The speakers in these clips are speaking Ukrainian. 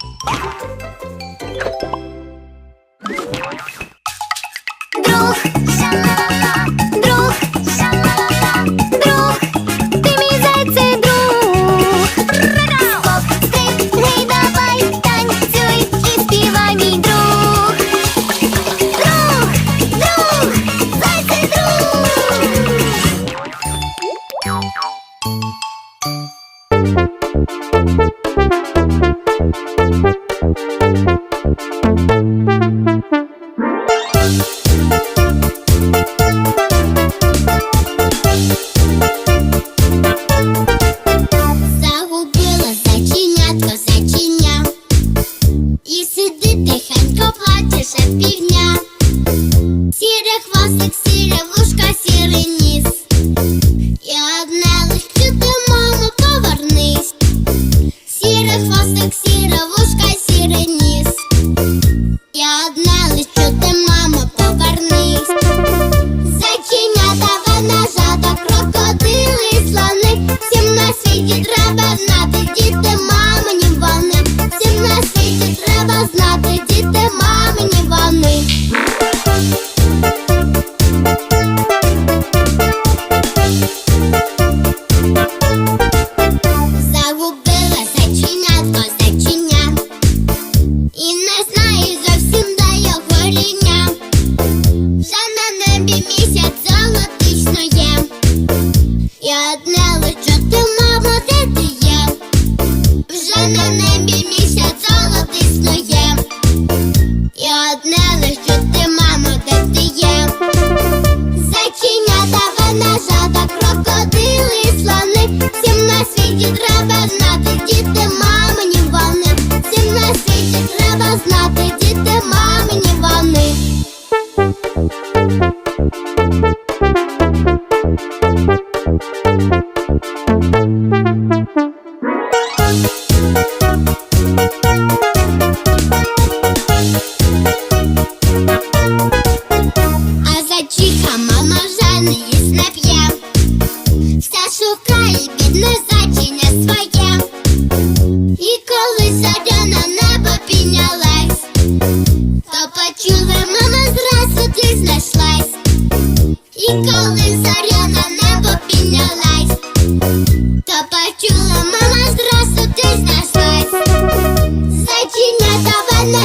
Yeah. beautiful. Я для личок, ти, мамо, де ти є, вже на небі місяць золотий снує. Я одне личок, ти, мамо, де ти є, зачинята вона жаба, крокодили, слони, всім на світі треба знати, діти мамині вони, всім на світі треба знати, діти мама.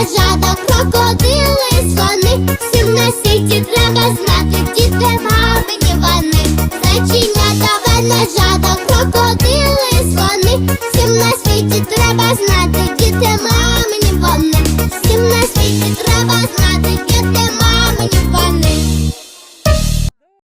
ведмежа крокодили, слони Всім на світі треба знати, діти мамині вони Зайченята, ведмежа крокодили, слони Всім на світі треба знати, діти мамині вони Всім на світі треба знати.